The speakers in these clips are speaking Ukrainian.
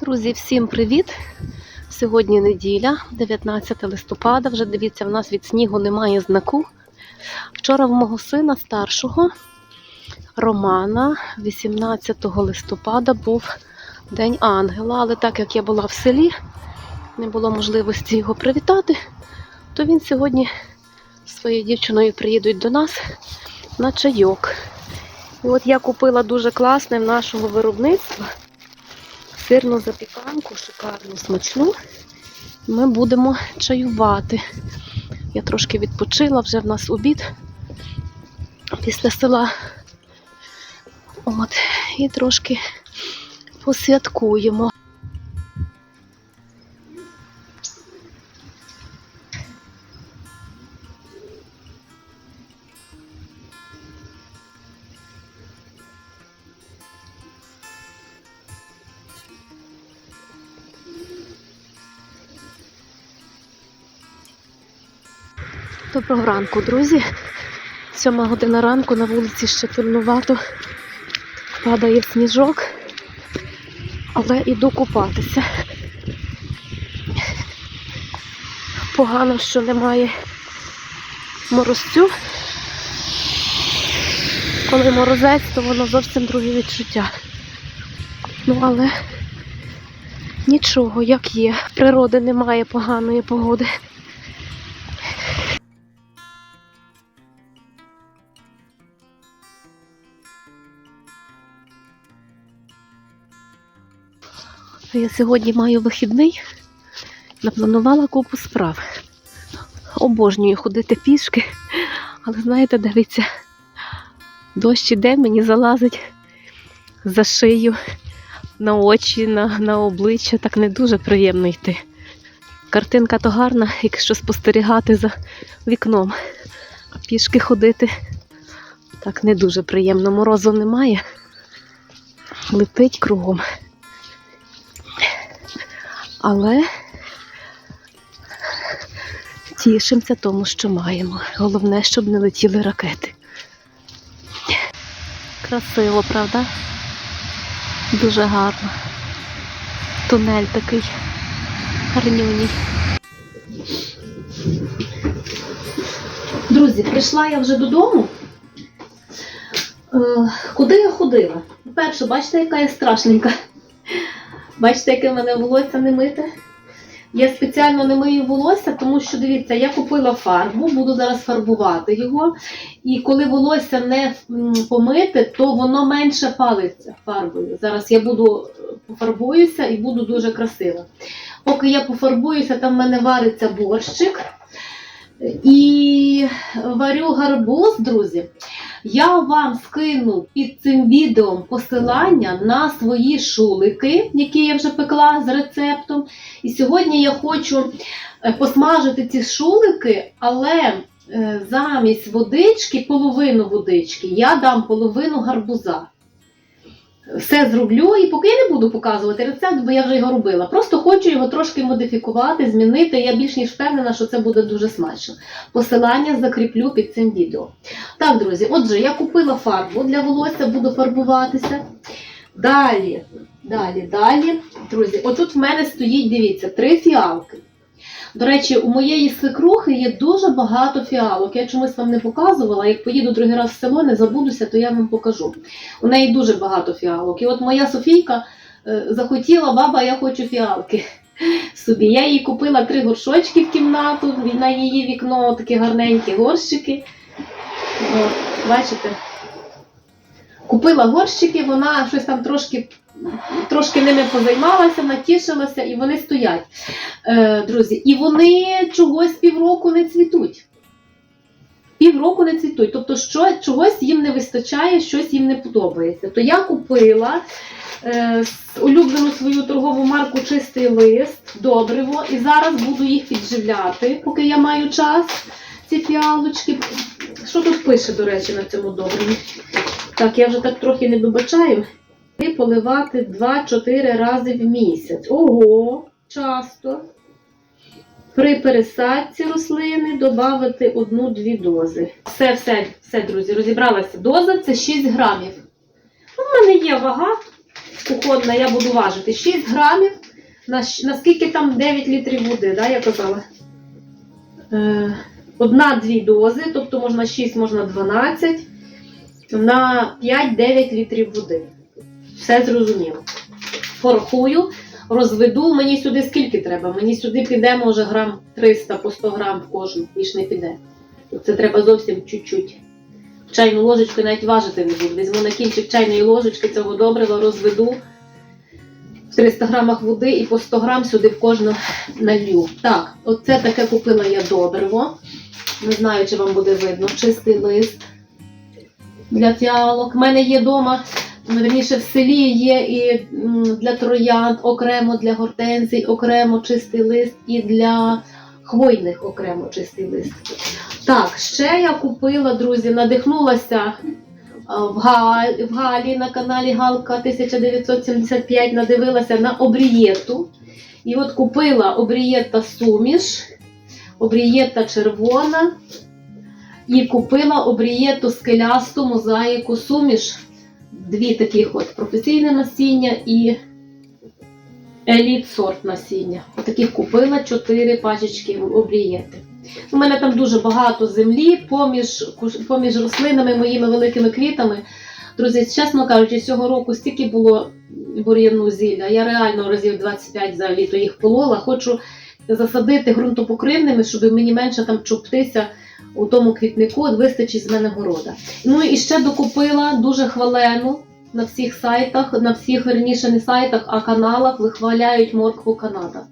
Друзі, всім привіт! Сьогодні неділя, 19 листопада. Вже дивіться, в нас від снігу немає знаку. Вчора в мого сина старшого Романа, 18 листопада, був День Ангела. Але так як я була в селі, не було можливості його привітати, то він сьогодні зі своєю дівчиною приїдуть до нас на чайок. І от я купила дуже класне в нашого виробництва сирну запіканку, шикарну, смачну. Ми будемо чаювати. Я трошки відпочила, вже в нас обід після села. От, і трошки посвяткуємо. Доброго ранку, друзі. Сьома година ранку на вулиці ще темнувато. Падає сніжок, але іду купатися. Погано, що немає морозцю. Коли морозець, то воно зовсім друге відчуття. Ну, але нічого, як є. Природи немає поганої погоди. Я сьогодні маю вихідний, напланувала купу справ. Обожнюю ходити пішки, але знаєте, дивіться, дощ іде, мені залазить за шию, на очі, на, на обличчя, так не дуже приємно йти. Картинка то гарна, якщо спостерігати за вікном. А пішки ходити так не дуже приємно. Морозу немає, летить кругом. Але тішимося тому, що маємо. Головне, щоб не летіли ракети. Красиво, правда? Дуже гарно. Тунель такий гарнюній. Друзі, прийшла я вже додому. Е, куди я ходила? Перше, бачите, яка я страшненька. Бачите, яке в мене волосся не мите? Я спеціально не мию волосся, тому що дивіться, я купила фарбу, буду зараз фарбувати його. І коли волосся не помите, то воно менше палиться фарбою. Зараз я буду е, пофарбуюся і буду дуже красива. Поки я пофарбуюся, там в мене вариться борщик. І варю гарбуз, друзі. Я вам скину під цим відео посилання на свої шулики, які я вже пекла з рецептом. І сьогодні я хочу е, посмажити ці шулики, але е, замість водички, половину водички, я дам половину гарбуза. Все зроблю, і поки я не буду показувати рецепт, бо я вже його робила. Просто хочу його трошки модифікувати, змінити. Я більш ніж впевнена, що це буде дуже смачно. Посилання закріплю під цим відео. Так, друзі, отже, я купила фарбу для волосся, буду фарбуватися. Далі, далі, далі. Друзі, отут в мене стоїть, дивіться, три фіалки. До речі, у моєї свекрухи є дуже багато фіалок. Я чомусь вам не показувала. Як поїду другий раз в село, не забудуся, то я вам покажу. У неї дуже багато фіалок. І от моя Софійка е, захотіла, баба, я хочу фіалки собі. Я їй купила три горшочки в кімнату, на її вікно такі гарненькі горщики. От, бачите? Купила горщики, вона щось там трошки, трошки ними позаймалася, натішилася, і вони стоять. Е, друзі, і вони чогось півроку не цвітуть. Півроку не цвітуть. Тобто, що, чогось їм не вистачає, щось їм не подобається. То я купила е, улюблену свою торгову марку Чистий лист, добриво, і зараз буду їх підживляти, поки я маю час. Ці фіалочки. Що тут пише, до речі, на цьому добриві? Так, я вже так трохи не добачаю. І поливати 2-4 рази в місяць. Ого, часто. При пересадці рослини додати одну-дві дози. Все, все, все, друзі, розібралася. Доза це 6 грамів. У мене є вага. кухонна, я буду важити 6 грамів. На скільки там 9 літрів води, да, я казала? Е, Одна-дві дози, тобто можна 6, можна 12, на 5-9 літрів води. Все зрозуміло. Порахую, розведу. Мені сюди скільки треба? Мені сюди піде, може, грам 300 по 100 грам в кожну, більш не піде. Це треба зовсім чуть-чуть. Чайну ложечку навіть важити не буду. Візьму на кінчик чайної ложечки цього добрива, розведу в 300 грамах води і по 100 грам сюди в кожну налью. Так, оце таке купила я добриво. Не знаю, чи вам буде видно. Чистий лист для фіалок. У мене є вдома, верніше в селі є і для троянд, окремо для гортензій, окремо чистий лист і для хвойних окремо чистий лист. Так, ще я купила, друзі, надихнулася в, Га- в Галі на каналі Галка 1975, надивилася на обрієту. І от купила обрієта суміш, обрієта червона. І купила обрієту скелясту мозаїку суміш. Дві таких от професійне насіння і еліт сорт насіння. Таких купила 4 пачечки обрієти. У мене там дуже багато землі поміж, поміж рослинами, моїми великими квітами. Друзі, чесно кажучи, цього року стільки було бур'яну зілля. Я реально разів 25 за літо їх полола. Хочу засадити ґрунтопокривними, щоб мені менше там чоптися у тому квітнику, вистачить з мене города. Ну і ще докупила дуже хвалену на всіх сайтах, на всіх верніше не сайтах, а каналах вихваляють моркву Канада.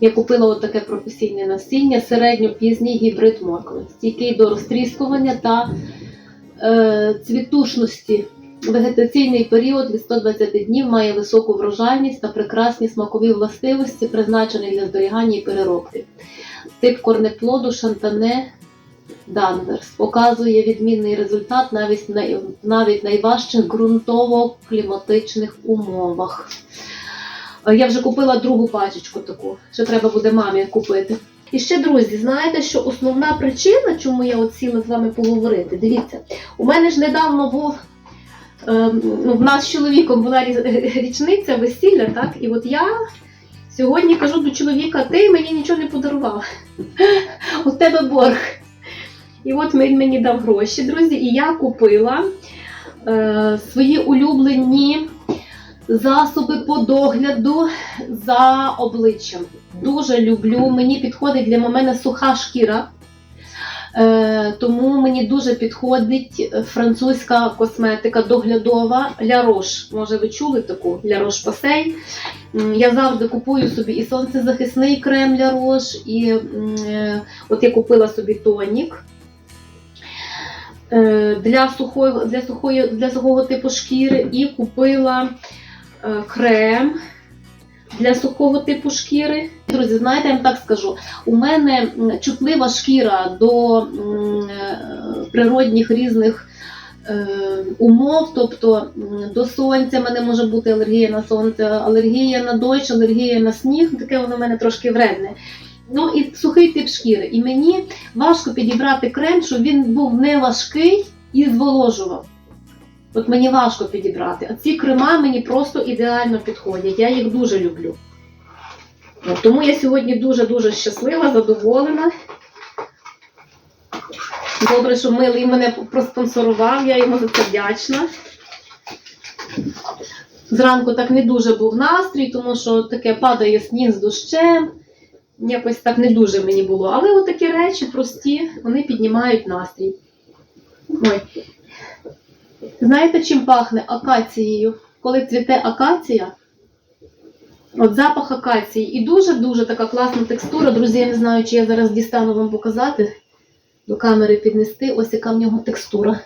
Я купила таке професійне насіння, середньо-пізній гібрид моркви, стійкий до розтріскування та е, цвітушності. Вегетаційний період від 120 днів має високу врожайність та прекрасні смакові властивості, призначений для зберігання і переробки. Тип корнеплоду Шантане Данверс показує відмінний результат навіть най, навіть найважчих ґрунтово-кліматичних умовах. Е, Я вже купила другу пачечку таку, ще треба буде мамі купити. І ще, друзі, знаєте, що основна причина, чому я от сіла з вами поговорити, дивіться, у мене ж недавно був. ем, ну, в нас з чоловіком була річниця весілля, так? І от я сьогодні кажу до чоловіка, ти мені нічого не подарував. У тебе борг. І от він мені дав гроші, друзі, і я купила е, свої улюблені засоби по догляду за обличчям. Дуже люблю. Мені підходить для мене суха шкіра. Е, тому мені дуже підходить французька косметика доглядова Ля Рош. Може, ви чули таку Ля Рош Посей. М, Я завжди купую собі і сонцезахисний крем Ля Рош, і е, от я купила собі тонік. Е, Для сухого, для, сухої, для сухого типу шкіри і купила е, крем для сухого типу шкіри. Друзі, знаєте, я вам так скажу, у мене чутлива шкіра до е, природних різних умов, тобто до сонця в мене може бути алергія на сонце, алергія на дощ, алергія на сніг, таке воно в мене трошки вредне. Ну і сухий тип шкіри. І мені важко підібрати крем, щоб він був не важкий і зволожував. От мені важко підібрати. А ці крема мені просто ідеально підходять. Я їх дуже люблю. От, тому я сьогодні дуже-дуже щаслива, задоволена. Добре, що милий мене проспонсорував, я йому за це вдячна. Зранку так не дуже був настрій, тому що таке падає сніг з дощем. Якось так не дуже мені було. Але от такі речі прості, вони піднімають настрій. Ой. Знаєте, чим пахне акацією? Коли цвіте акація, от запах акації. І дуже-дуже така класна текстура. Друзі, я не знаю, чи я зараз дістану вам показати, до камери піднести. Ось яка в нього текстура.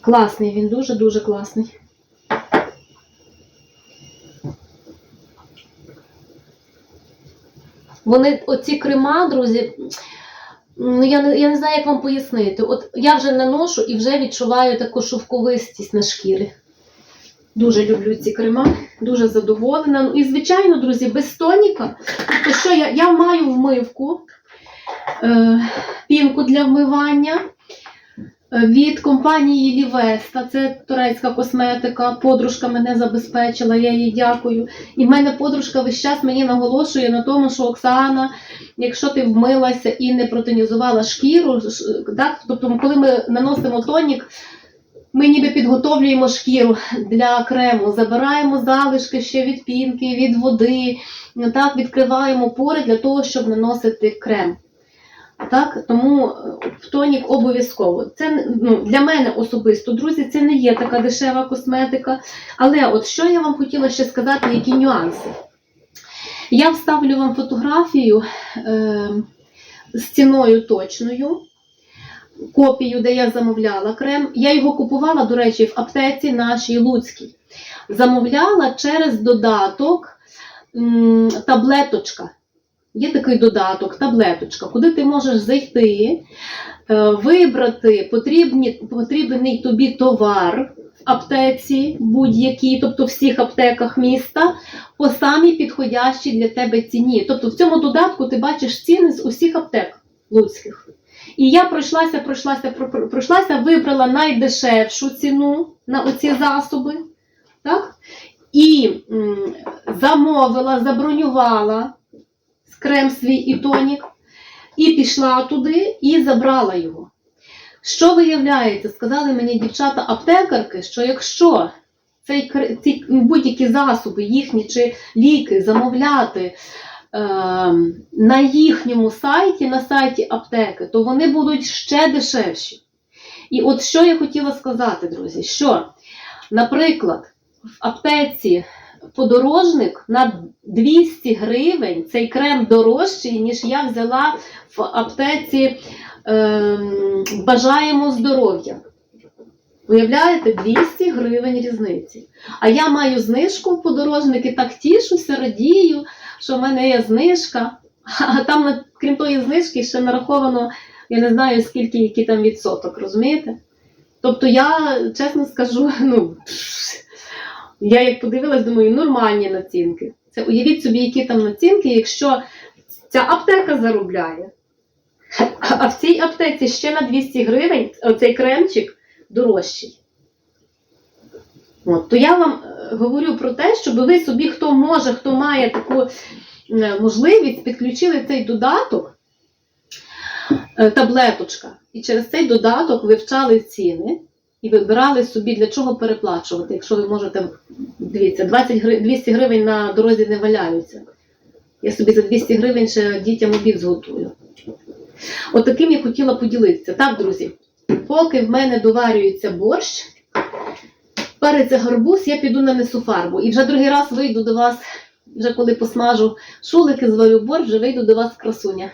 Класний, він дуже-дуже класний. Вони, оці крема, друзі, ну я не, я не знаю, як вам пояснити. От я вже наношу і вже відчуваю таку шовковистість на шкірі. Дуже люблю ці крема, дуже задоволена. Ну і, звичайно, друзі, без тоніка. То що я, я маю вмивку, е, пінку для вмивання. Від компанії Лівеста. Це турецька косметика. Подружка мене забезпечила, я їй дякую. І в мене подружка весь час мені наголошує на тому, що Оксана, якщо ти вмилася і не протонізувала шкіру, так, тобто, коли ми наносимо тонік, ми ніби підготовлюємо шкіру для крему, забираємо залишки ще від пінки, від води, так, відкриваємо пори для того, щоб наносити крем. Так, тому е, в тонік обов'язково. Це ну, для мене особисто, друзі, це не є така дешева косметика. Але от що я вам хотіла ще сказати, які нюанси. Я вставлю вам фотографію е, з ціною точною, копію, де я замовляла крем. Я його купувала, до речі, в аптеці нашій Луцькій. Замовляла через додаток м, таблеточка. Є такий додаток, таблеточка, куди ти можеш зайти, е, вибрати потрібні, потрібний тобі товар в аптеці, будь-якій, тобто в всіх аптеках міста, по самій підходящій для тебе ціні. Тобто в цьому додатку ти бачиш ціни з усіх аптек луцьких. І я пройшлася, пройшлася, про- про- пройшлася, вибрала найдешевшу ціну на оці засоби. Так? І замовила, забронювала крем свій і тонік, і пішла туди і забрала його. Що виявляється, сказали мені дівчата-аптекарки, що якщо цей, ці будь-які засоби, їхні чи ліки замовляти е, на їхньому сайті, на сайті аптеки, то вони будуть ще дешевші. І от що я хотіла сказати, друзі, що, наприклад, в аптеці подорожник на 200 гривень цей крем дорожчий, ніж я взяла в аптеці ем, Бажаємо здоров'я. Уявляєте, 200 гривень різниці. А я маю знижку в подорожник і так тішуся, радію, що в мене є знижка. А там, крім тої знижки, ще нараховано, я не знаю, скільки який там відсоток, розумієте? Тобто я, чесно скажу, ну, я як подивилась, думаю, нормальні націнки. Це уявіть собі, які там націнки, якщо ця аптека заробляє, а в цій аптеці ще на 200 гривень оцей кремчик дорожчий. От, то я вам е, говорю про те, щоб ви собі, хто може, хто має таку е, можливість, підключили цей додаток, е, таблеточка, і через цей додаток вивчали ціни і вибирали собі, для чого переплачувати, якщо ви можете, дивіться, 20 гри- 200 гривень на дорозі не валяються. Я собі за 200 гривень ще дітям обід зготую. От таким я хотіла поділитися. Так, друзі, поки в мене доварюється борщ, перець гарбуз, я піду нанесу фарбу. І вже другий раз вийду до вас, вже коли посмажу шулики, зварю борщ, вже вийду до вас красуня.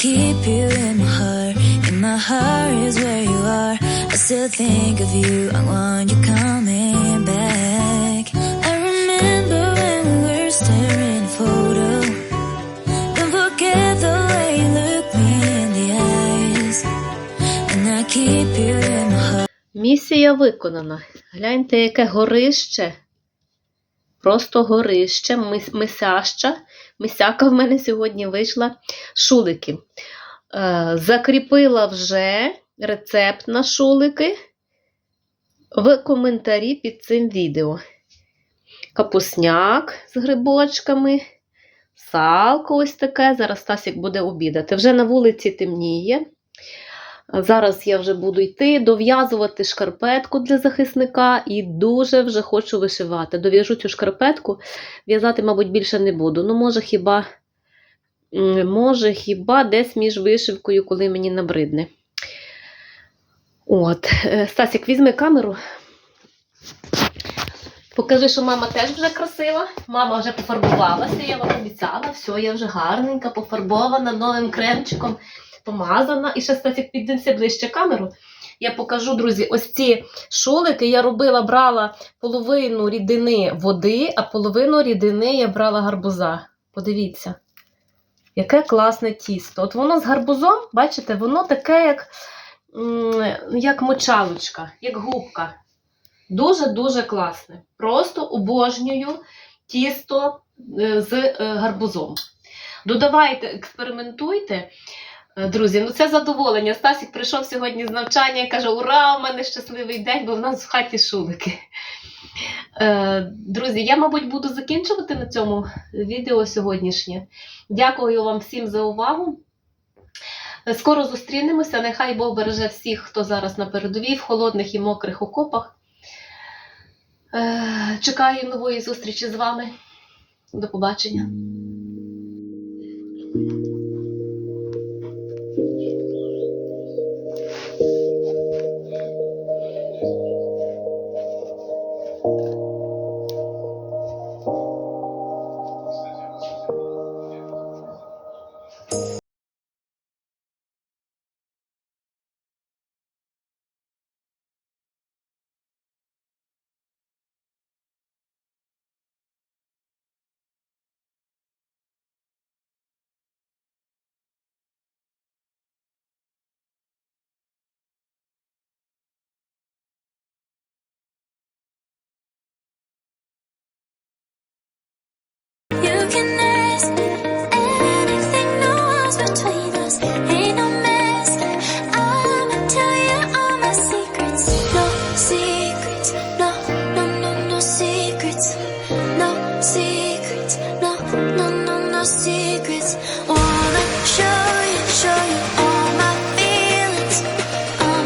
Keep you in my heart. In my heart is where you are. I still think of you. I want you coming back. I remember when we were staring at a photo. Don't forget the way you look me in the eyes. And I keep you in my heart. Місія виконана. Гляньте, яке горище. Просто горище, мис- мисяща. Мисяка в мене сьогодні вийшла шулики. Е, закріпила вже рецепт на шулики в коментарі під цим відео. Капусняк з грибочками, салко ось таке. Зараз Стасік буде обідати. Вже на вулиці темніє. Зараз я вже буду йти дов'язувати шкарпетку для захисника і дуже вже хочу вишивати. Дов'яжу цю шкарпетку, в'язати, мабуть, більше не буду. Ну, може, хіба, може, хіба десь між вишивкою, коли мені набридне. От, е, Стасік, візьми камеру. Покажи, що мама теж вже красива. Мама вже пофарбувалася, я вам обіцяла. Все, я вже гарненька, пофарбована новим кремчиком помазана. І ще Стасік піддився ближче камеру. Я покажу, друзі, ось ці шулики я робила, брала половину рідини води, а половину рідини я брала гарбуза. Подивіться. Яке класне тісто. От воно з гарбузом, бачите, воно таке, як, як мочалочка, як губка. Дуже-дуже класне. Просто обожнюю тісто е, з е, гарбузом. Додавайте, експериментуйте. Е, Друзі, ну це задоволення. Стасік прийшов сьогодні з навчання і каже: Ура, у мене щасливий день, бо в нас в хаті шулики. Е, Друзі, я, мабуть, буду закінчувати на цьому відео сьогоднішнє. Дякую вам всім за увагу. Е, Скоро зустрінемося. Нехай Бог береже всіх, хто зараз на передовій, в холодних і мокрих окопах. Чекаю нової зустрічі з вами. До побачення.